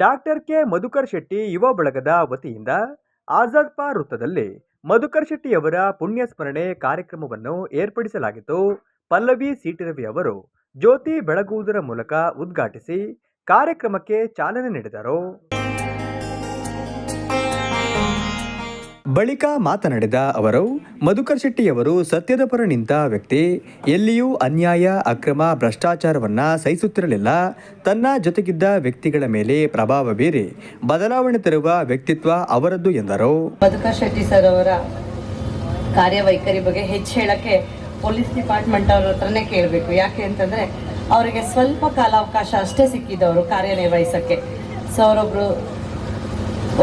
Doctor K. Madhukar Shetty ಯುವ ಬಳಗದ ವತಿಯಿಂದ ಆಜಾದ್ ಪಾ ವೃತ್ತದಲ್ಲಿ ಮಧುಕರ್ ಶೆಟ್ಟಿಯವರ ಪುಣ್ಯ ಸ್ಮರಣೆ ಕಾರ್ಯಕ್ರಮವನ್ನು ಏರ್ಪಡಿಸಲಾಗಿತ್ತು. ಪಲ್ಲವಿ ಸಿಟಿರವಿ ಅವರು ಜ್ಯೋತಿ ಬೆಳಗುವುದರ ಮೂಲಕ ಉದ್ಘಾಟಿಸಿ ಕಾರ್ಯಕ್ರಮಕ್ಕೆ ಚಾಲನೆ ನೀಡಿದರು. ಬಳಿಕ ಮಾತನಾಡಿದ ಅವರು, ಮಧುಕರ್ ಶೆಟ್ಟಿಯವರು ಸತ್ಯದ ಪರ ನಿಂತ ವ್ಯಕ್ತಿ, ಎಲ್ಲಿಯೂ ಅನ್ಯಾಯ, ಅಕ್ರಮ ಭ್ರಷ್ಟಾಚಾರವನ್ನ ಸಹಿಸುತ್ತಿರಲಿಲ್ಲ. ತನ್ನ ಜೊತೆಗಿದ್ದ ವ್ಯಕ್ತಿಗಳ ಮೇಲೆ ಪ್ರಭಾವ ಬೀರಿ ಬದಲಾವಣೆ ತರುವ ವ್ಯಕ್ತಿತ್ವ ಅವರದ್ದು ಎಂದರು. ಮಧುಕರ್ ಶೆಟ್ಟಿ ಸರ್ ಅವರ ಕಾರ್ಯವೈಖರಿ ಬಗ್ಗೆ ಹೆಚ್ಚು ಹೇಳಕ್ಕೆ ಪೊಲೀಸ್ ಡಿಪಾರ್ಟ್ಮೆಂಟ್ ಅವ್ರ ಹತ್ರನೇ ಕೇಳಬೇಕು. ಯಾಕೆ ಅಂತಂದ್ರೆ, ಅವರಿಗೆ ಸ್ವಲ್ಪ ಕಾಲಾವಕಾಶ ಅಷ್ಟೇ ಸಿಕ್ಕಿದ್ದವರು ಕಾರ್ಯನಿರ್ವಹಿಸಕ್ಕೆ. ಸೊ ಅವರೊಬ್ರು,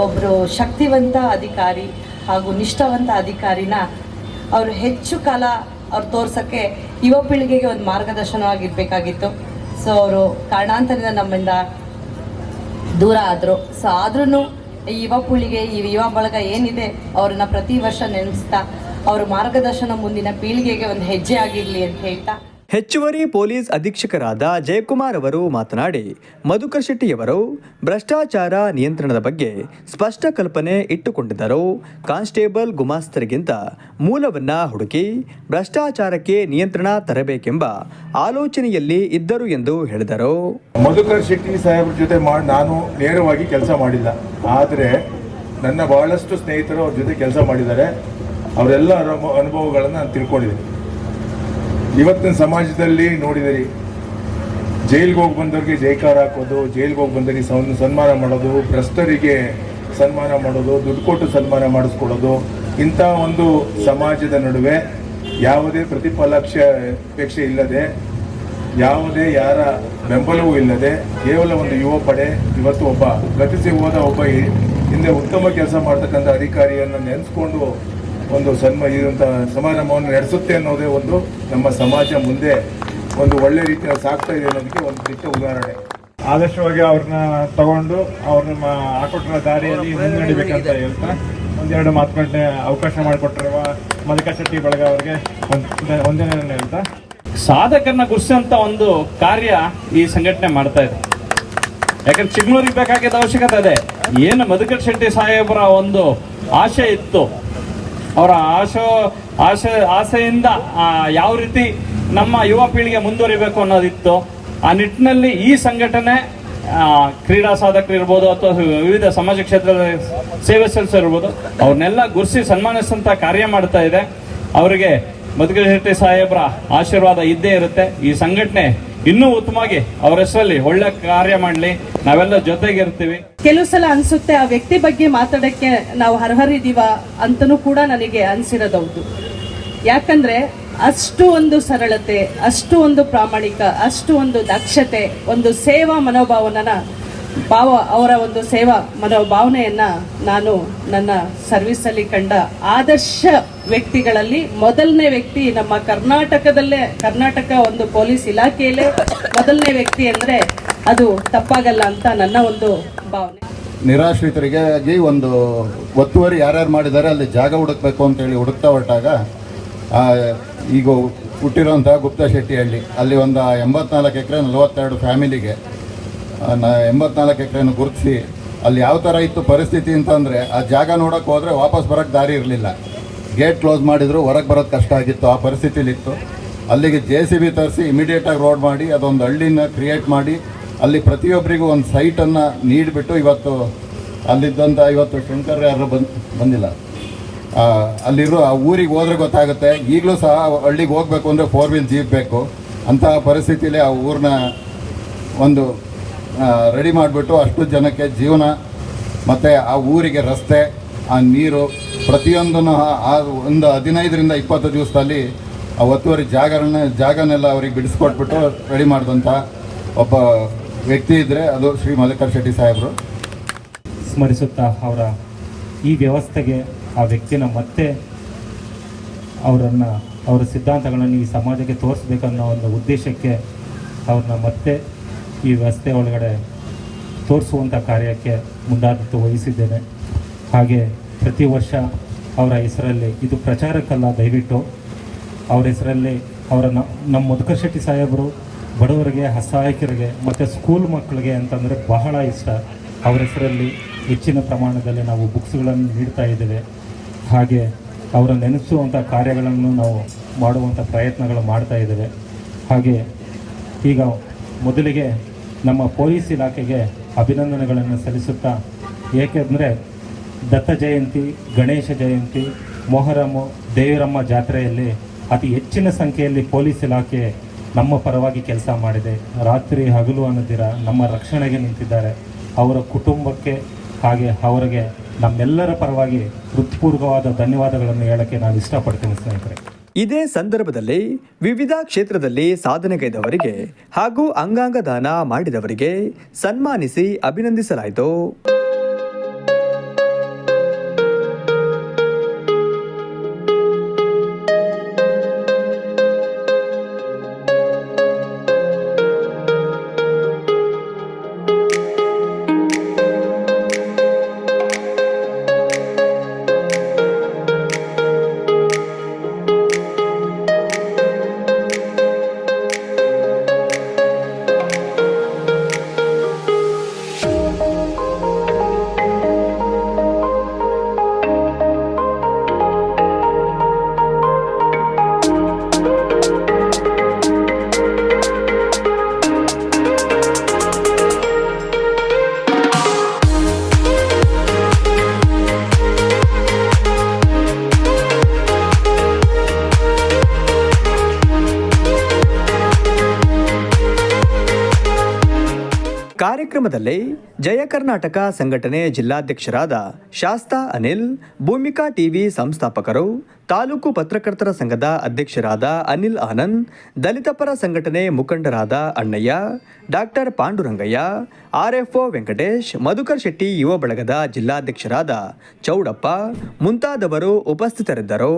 ಒಬ್ರು ಶಕ್ತಿವಂತ ಅಧಿಕಾರಿ ಹಾಗೂ ನಿಷ್ಠಾವಂತ ಅಧಿಕಾರಿನ ಅವರು ಹೆಚ್ಚು ಕಾಲ ಅವ್ರು ತೋರ್ಸೋಕ್ಕೆ ಯುವ ಪೀಳಿಗೆಗೆ ಒಂದು ಮಾರ್ಗದರ್ಶನವಾಗಿರ್ಬೇಕಾಗಿತ್ತು. ಸೊ ಅವರು ಕಾರಣಾಂತರದಿಂದ ನಮ್ಮಿಂದ ದೂರ ಆದರು. ಸೊ ಆದ್ರೂ ಈ ಯುವ ಪೀಳಿಗೆ, ಈ ಯುವ ಬಳಗ ಏನಿದೆ ಅವ್ರನ್ನ ಪ್ರತಿ ವರ್ಷ ನೆನೆಸ್ತಾ, ಅವರು ಮಾರ್ಗದರ್ಶನ ಮುಂದಿನ ಪೀಳಿಗೆಗೆ ಒಂದು ಹೆಜ್ಜೆ ಆಗಿರಲಿ ಅಂತ ಹೇಳ್ತಾ. ಹೆಚ್ಚುವರಿ ಪೊಲೀಸ್ ಅಧೀಕ್ಷಕರಾದ ಜಯಕುಮಾರ್ ಅವರು ಮಾತನಾಡಿ, ಮಧುಕರ್ ಶೆಟ್ಟಿಯವರು ಭ್ರಷ್ಟಾಚಾರ ನಿಯಂತ್ರಣದ ಬಗ್ಗೆ ಸ್ಪಷ್ಟ ಕಲ್ಪನೆ ಇಟ್ಟುಕೊಂಡಿದ್ದರು. ಕಾನ್ಸ್ಟೇಬಲ್ ಗುಮಾಸ್ತರಿಗಿಂತ ಮೂಲವನ್ನ ಹುಡುಕಿ ಭ್ರಷ್ಟಾಚಾರಕ್ಕೆ ನಿಯಂತ್ರಣ ತರಬೇಕೆಂಬ ಆಲೋಚನೆಯಲ್ಲಿ ಇದ್ದರು ಎಂದು ಹೇಳಿದರು. ಮಧುಕರ್ ಶೆಟ್ಟಿ ಸಾಹೇಬ್ರ ಜೊತೆ ನಾನು ನೇರವಾಗಿ ಕೆಲಸ ಮಾಡಿಲ್ಲ. ಆದರೆ ನನ್ನ ಬಹಳಷ್ಟು ಸ್ನೇಹಿತರು ಅವ್ರ ಜೊತೆ ಕೆಲಸ ಮಾಡಿದ್ದಾರೆ. ಅವರೆಲ್ಲ ಅನುಭವ, ಅನುಭವಗಳನ್ನು ನಾನು ತಿಳ್ಕೊಂಡಿದ್ದೀನಿ. ಇವತ್ತಿನ ಸಮಾಜದಲ್ಲಿ ನೋಡಿದಿರಿ, ಜೈಲ್ಗೆ ಹೋಗಿ ಬಂದವ್ರಿಗೆ ಜೈಕಾರ ಹಾಕೋದು, ಜೈಲ್ಗೆ ಹೋಗಿ ಬಂದವರಿಗೆ ಸನ್, ಸನ್ಮಾನ ಮಾಡೋದು, ಭ್ರಷ್ಟರಿಗೆ ಸನ್ಮಾನ ಮಾಡೋದು, ದುಡ್ಡು ಕೊಟ್ಟು ಸನ್ಮಾನ ಮಾಡಿಸ್ಕೊಡೋದು ಇಂಥ ಒಂದು ಸಮಾಜದ ನಡುವೆ ಯಾವುದೇ ಪ್ರತಿಫಲಾಕ್ಷ ಅಪೇಕ್ಷೆ ಇಲ್ಲದೆ, ಯಾವುದೇ ಯಾರ ಬೆಂಬಲವೂ ಇಲ್ಲದೆ, ಕೇವಲ ಒಂದು ಯುವ ಪಡೆ, ಇವತ್ತು ಒಬ್ಬ, ಗತಿಸಿ ಹೋದ ಒಬ್ಬ ಹಿಂದೆ ಉತ್ತಮ ಕೆಲಸ ಮಾಡ್ತಕ್ಕಂಥ ಅಧಿಕಾರಿಯನ್ನು ನೆನೆಸ್ಕೊಂಡು ಒಂದು ಸನ್ಮ ಇದಂಥ ಸಮಾರಂಭವನ್ನು ನಡೆಸುತ್ತೆ ಅನ್ನೋದೇ ಒಂದು ನಮ್ಮ ಸಮಾಜ ಮುಂದೆ ಒಂದು ಒಳ್ಳೆ ರೀತಿಯ ಸಾಕ್ತಾ ಇದೆ ಅನ್ನೋದಕ್ಕೆ ಒಂದು ದಿಟ್ಟ ಉದಾಹರಣೆ. ಆದರ್ಶವಾಗಿ ಅವ್ರನ್ನ ತಗೊಂಡು ಅವ್ರನ್ನ ಹಾಕೊಟ್ಟಿರೋ ದಾರಿಯಲ್ಲಿ ಮುನ್ನಡಿಬೇಕಂತ ಹೇಳ್ತಾ ಒಂದೆರಡು ಮಾತುಗಳನ್ನ ಅವಕಾಶ ಮಾಡಿಕೊಟ್ಟಿರುವ ಮಲ್ಲಿಕಾ ಶೆಟ್ಟಿ ಬಳಗ ಅವರಿಗೆ ಒಂದೇ ಹೇಳ್ತಾ. ಸಾಧಕರನ್ನ ಗುರ್ಸಂತ ಒಂದು ಕಾರ್ಯ ಈ ಸಂಘಟನೆ ಮಾಡ್ತಾ ಇದೆ. ಯಾಕಂದ್ರೆ ಚಿಕ್ಕಮಗಳೂರಿಗೆ ಬೇಕಾಗಿದ್ದ ಅವಶ್ಯಕತೆ ಇದೆ ಏನು ಮಧುಕರ್ ಶೆಟ್ಟಿ ಸಾಹೇಬರ ಒಂದು ಆಶೆ ಇತ್ತು. ಅವರ ಆಶೋ, ಆಶೆ, ಆಸೆಯಿಂದ ಯಾವ ರೀತಿ ನಮ್ಮ ಯುವ ಪೀಳಿಗೆ ಮುಂದುವರಿಬೇಕು ಅನ್ನೋದಿತ್ತು, ಆ ನಿಟ್ಟಿನಲ್ಲಿ ಈ ಸಂಘಟನೆ ಕ್ರೀಡಾ ಸಾಧಕರು ಇರ್ಬೋದು ಅಥವಾ ವಿವಿಧ ಸಮಾಜ ಕ್ಷೇತ್ರದ ಸೇವೆ ಸಲ್ಲಿಸಿರ್ಬೋದು ಅವ್ರನ್ನೆಲ್ಲ ಗುರುಸಿ ಸನ್ಮಾನಿಸಿದಂಥ ಕಾರ್ಯ ಮಾಡ್ತಾ ಇದೆ. ಅವರಿಗೆ ಮಧುಕರ್ ಶೆಟ್ಟಿ ಸಾಹೇಬ್ರ ಆಶೀರ್ವಾದ ಇದ್ದೇ ಇರುತ್ತೆ. ಈ ಸಂಘಟನೆ ಇನ್ನೂ ಉತ್ತಮವಾಗಿ ಅವರ ಹೆಸರಲ್ಲಿ ಒಳ್ಳೆ ಕಾರ್ಯ ಮಾಡಲಿ. ನಾವೆಲ್ಲ ಜೊತೆಗಿರ್ತೀವಿ. ಕೆಲವು ಸಲ ಅನ್ಸುತ್ತೆ ಆ ವ್ಯಕ್ತಿ ಬಗ್ಗೆ ಮಾತಾಡಕ್ಕೆ ನಾವು ಅರ್ಹರಿದೀವ ಅಂತನೂ ಕೂಡ ನನಗೆ ಅನ್ಸಿರೋದೌದು. ಯಾಕಂದ್ರೆ ಅಷ್ಟು ಒಂದು ಸರಳತೆ, ಅಷ್ಟು ಒಂದು ಪ್ರಾಮಾಣಿಕ, ಅಷ್ಟು ಒಂದು ದಕ್ಷತೆ, ಒಂದು ಸೇವಾ ಮನೋಭಾವನ ಭಾವ ಅವರ ಒಂದು ಸೇವಾ ಮನೋಭಾವನೆಯನ್ನ ನಾನು ನನ್ನ ಸರ್ವಿಸ್ ಅಲ್ಲಿ ಕಂಡ ಆದರ್ಶ ವ್ಯಕ್ತಿಗಳಲ್ಲಿ ಮೊದಲನೇ ವ್ಯಕ್ತಿ ನಮ್ಮ ಕರ್ನಾಟಕದಲ್ಲೇ, ಕರ್ನಾಟಕ ಒಂದು ಪೊಲೀಸ್ ಇಲಾಖೆಯಲ್ಲೇ ಮೊದಲನೇ ವ್ಯಕ್ತಿ ಅಂದ್ರೆ ಅದು ತಪ್ಪಾಗಲ್ಲ ಅಂತ ನನ್ನ ಒಂದು ಭಾವನೆ. ನಿರಾಶ್ರಿತರಿಗಾಗಿ ಒಂದು ಒತ್ತುವರಿ ಯಾರ್ಯಾರು ಮಾಡಿದ್ದಾರೆ, ಅಲ್ಲಿ ಜಾಗ ಹುಡುಕ್ಬೇಕು ಅಂತೇಳಿ ಹುಡುಕ್ತಾ ಹೊರಟಾಗ ಈಗ ಹುಟ್ಟಿರೋಂಥ ಗುಪ್ತಾ ಶೆಟ್ಟಿಹಳ್ಳಿ, ಅಲ್ಲಿ ಒಂದು ಎಂಬತ್ನಾಲ್ಕು ಎಕರೆ ನಲವತ್ತೆರಡು ಫ್ಯಾಮಿಲಿಗೆ ನ ಎಂಬತ್ನಾಲ್ಕು ಎಕರೆಯನ್ನು ಗುರುತಿಸಿ, ಅಲ್ಲಿ ಯಾವ ಥರ ಇತ್ತು ಪರಿಸ್ಥಿತಿ ಅಂತಂದರೆ ಆ ಜಾಗ ನೋಡೋಕೆ ಹೋದರೆ ವಾಪಸ್ ಬರೋಕ್ಕೆ ದಾರಿ ಇರಲಿಲ್ಲ. ಗೇಟ್ ಕ್ಲೋಸ್ ಮಾಡಿದ್ರು, ಹೊರಗೆ ಬರೋದು ಕಷ್ಟ ಆಗಿತ್ತು, ಆ ಪರಿಸ್ಥಿತಿಲಿತ್ತು. ಅಲ್ಲಿಗೆ ಜೆ ಸಿ ಬಿ ತರಿಸಿ ಇಮಿಡಿಯೇಟಾಗಿ ರೋಡ್ ಮಾಡಿ, ಅದೊಂದು ಹಳ್ಳಿನ ಕ್ರಿಯೇಟ್ ಮಾಡಿ, ಅಲ್ಲಿ ಪ್ರತಿಯೊಬ್ಬರಿಗೂ ಒಂದು ಸೈಟನ್ನು ನೀಡಿಬಿಟ್ಟು ಇವತ್ತು ಅಲ್ಲಿದ್ದಂಥ ಇವತ್ತು ಶಂಕರ್ ಯಾರು ಬಂದು, ಬಂದಿಲ್ಲ. ಅಲ್ಲಿರೋ ಆ ಊರಿಗೆ ಹೋದ್ರೆ ಗೊತ್ತಾಗುತ್ತೆ, ಈಗಲೂ ಸಹ ಹಳ್ಳಿಗೆ ಹೋಗಬೇಕು ಅಂದರೆ ಫೋರ್ ವೀಲ್ ಜೀಪ್ ಬೇಕು. ಅಂತಹ ಪರಿಸ್ಥಿತಿಯಲ್ಲಿ ಆ ಊರನ್ನ ಒಂದು ರೆಡಿ ಮಾಡಿಬಿಟ್ಟು ಅಷ್ಟು ಜನಕ್ಕೆ ಜೀವನ, ಮತ್ತು ಆ ಊರಿಗೆ ರಸ್ತೆ, ಆ ನೀರು, ಪ್ರತಿಯೊಂದನ್ನು ಆ- ಒಂದು ಹದಿನೈದರಿಂದ ಇಪ್ಪತ್ತು ದಿವಸದಲ್ಲಿ ಆ ಒತ್ತುವರಿ ಜಾಗರನ್ನ ಜಾಗನೆಲ್ಲ ಅವ್ರಿಗೆ ಬಿಡಿಸ್ಕೊಟ್ಬಿಟ್ಟು ರೆಡಿ ಮಾಡಿದಂಥ ಒಬ್ಬ ವ್ಯಕ್ತಿ ಇದ್ದರೆ ಅದು ಶ್ರೀ ಮಲ್ಲಿಕಾರ್ ಶೆಟ್ಟಿ ಸಾಹೇಬರು. ಸ್ಮರಿಸುತ್ತಾ ಅವರ ಈ ವ್ಯವಸ್ಥೆಗೆ ಆ ವ್ಯಕ್ತಿನ ಮತ್ತೆ ಅವರನ್ನು, ಅವರ ಸಿದ್ಧಾಂತಗಳನ್ನು ಈ ಸಮಾಜಕ್ಕೆ ತೋರಿಸ್ಬೇಕನ್ನೋ ಒಂದು ಉದ್ದೇಶಕ್ಕೆ ಅವ್ರನ್ನ ಮತ್ತೆ ಈ ರಸ್ತೆ ಒಳಗಡೆ ತೋರಿಸುವಂಥ ಕಾರ್ಯಕ್ಕೆ ಮುಂದಾದಿತ್ತು ವಹಿಸಿದ್ದೇನೆ. ಹಾಗೆ ಪ್ರತಿ ವರ್ಷ ಅವರ ಹೆಸರಲ್ಲಿ, ಇದು ಪ್ರಚಾರಕ್ಕಲ್ಲ, ದಯವಿಟ್ಟು ಅವರ ಹೆಸರಲ್ಲಿ ಅವರ ನಮ್ಮ ಮಧುಕರ್ ಶೆಟ್ಟಿ ಸಾಹೇಬರು ಬಡವರಿಗೆ, ಅಸಹಾಯಕರಿಗೆ, ಮತ್ತು ಸ್ಕೂಲ್ ಮಕ್ಕಳಿಗೆ ಅಂತಂದರೆ ಬಹಳ ಇಷ್ಟ. ಅವರ ಹೆಸರಲ್ಲಿ ಹೆಚ್ಚಿನ ಪ್ರಮಾಣದಲ್ಲಿ ನಾವು ಬುಕ್ಸ್ಗಳನ್ನು ನೀಡ್ತಾ ಇದ್ದೇವೆ. ಹಾಗೆ ಅವರ ನೆನೆಸುವಂಥ ಕಾರ್ಯಗಳನ್ನು ನಾವು ಮಾಡುವಂಥ ಪ್ರಯತ್ನಗಳು ಮಾಡ್ತಾ ಇದ್ದೇವೆ. ಹಾಗೆ ಈಗ ಮೊದಲಿಗೆ ನಮ್ಮ ಪೊಲೀಸ್ ಇಲಾಖೆಗೆ ಅಭಿನಂದನೆಗಳನ್ನು ಸಲ್ಲಿಸುತ್ತಾ, ಏಕೆಂದರೆ ದತ್ತ ಜಯಂತಿ, ಗಣೇಶ ಜಯಂತಿ ಮೊಹರಮ್ಮು ದೇವರಮ್ಮ ಜಾತ್ರೆಯಲ್ಲಿ ಅತಿ ಹೆಚ್ಚಿನ ಸಂಖ್ಯೆಯಲ್ಲಿ ಪೊಲೀಸ್ ಇಲಾಖೆ ನಮ್ಮ ಪರವಾಗಿ ಕೆಲಸ ಮಾಡಿದೆ. ರಾತ್ರಿ ಹಗಲು ಅನ್ನೋದಿರ ನಮ್ಮ ರಕ್ಷಣೆಗೆ ನಿಂತಿದ್ದಾರೆ. ಅವರ ಕುಟುಂಬಕ್ಕೆ ಹಾಗೆ ಅವರಿಗೆ ನಮ್ಮೆಲ್ಲರ ಪರವಾಗಿ ಹೃತ್ಪೂರ್ವಕವಾದ ಧನ್ಯವಾದಗಳನ್ನು ಹೇಳೋಕ್ಕೆ ನಾನು ಇಷ್ಟಪಡ್ತೀನಿ ಸ್ನೇಹಿತರೆ. ಇದೇ ಸಂದರ್ಭದಲ್ಲಿ ವಿವಿಧ ಕ್ಷೇತ್ರದಲ್ಲಿ ಸಾಧನೆಗೈದವರಿಗೆ ಹಾಗೂ ಅಂಗಾಂಗ ದಾನ ಮಾಡಿದವರಿಗೆ ಸನ್ಮಾನಿಸಿ ಅಭಿನಂದಿಸಲಾಯಿತು. ಕಾರ್ಯಕ್ರಮದಲ್ಲಿ ಜಯ ಕರ್ನಾಟಕ ಸಂಘಟನೆ ಜಿಲ್ಲಾಧ್ಯಕ್ಷರಾದ ಶಾಸ್ತಾ ಅನಿಲ್, ಭೂಮಿಕಾ ಟಿವಿ ಸಂಸ್ಥಾಪಕರು, ತಾಲೂಕು ಪತ್ರಕರ್ತರ ಸಂಘದ ಅಧ್ಯಕ್ಷರಾದ ಅನಿಲ್ ಆನಂದ್, ದಲಿತ ಪರ ಸಂಘಟನೆ ಮುಖಂಡರಾದ ಅಣ್ಣಯ್ಯ, ಡಾಕ್ಟರ್ ಪಾಂಡುರಂಗಯ್ಯ, ಆರ್ಎಫ್ಒ ವೆಂಕಟೇಶ್, ಮಧುಕರ್ ಶೆಟ್ಟಿ ಯುವ ಬಳಗದ ಜಿಲ್ಲಾಧ್ಯಕ್ಷರಾದ ಚೌಡಪ್ಪ ಮುಂತಾದವರು ಉಪಸ್ಥಿತರಿದ್ದರು.